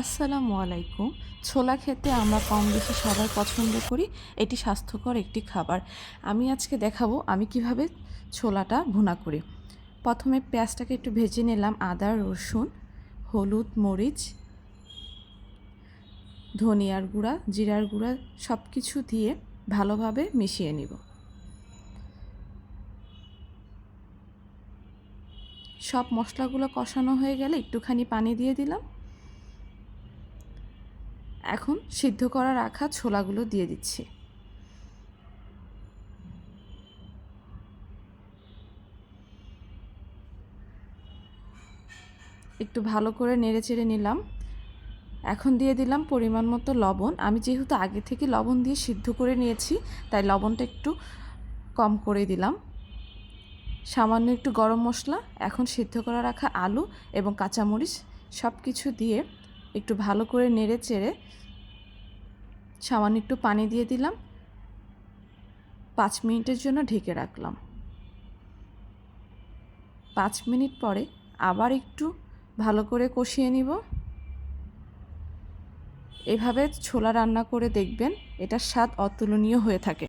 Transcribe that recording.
আসসালামু আলাইকুম। ছোলা খেতে আমরা কম বেশি সবাই পছন্দ করি। এটি স্বাস্থ্যকর একটি খাবার। আমি আজকে দেখাবো আমি কীভাবে ছোলাটা ভুনা করি। প্রথমে পেঁয়াজটাকে একটু ভেজে নিলাম, আদা, রসুন, হলুদ, মরিচ, ধনিয়ার গুঁড়া, জিরার গুঁড়া সব কিছু দিয়ে ভালোভাবে মিশিয়ে নিব। সব মশলাগুলো কষানো হয়ে গেলে একটুখানি পানি দিয়ে দিলাম। এখন সিদ্ধ করা রাখা ছোলাগুলো দিয়ে দিচ্ছি। একটু ভালো করে নেড়ে চেড়ে নিলাম। এখন দিয়ে দিলাম পরিমাণ মতো লবণ। আমি যেহেতু আগে থেকে লবণ দিয়ে সিদ্ধ করে নিয়েছি, তাই লবণটা একটু কম করে দিলাম। সামান্য একটু গরম মশলা, এখন সিদ্ধ করা রাখা আলু এবং কাঁচামরিচ সব কিছু দিয়ে একটু ভালো করে নেড়ে চেড়ে সামান্য একটু পানি দিয়ে দিলাম। পাঁচ মিনিটের জন্য ঢেকে রাখলাম। পাঁচ মিনিট পরে আবার একটু ভালো করে কষিয়ে নিব। এভাবে ছোলা রান্না করে দেখবেন এটার স্বাদ অতুলনীয় হয়ে থাকে।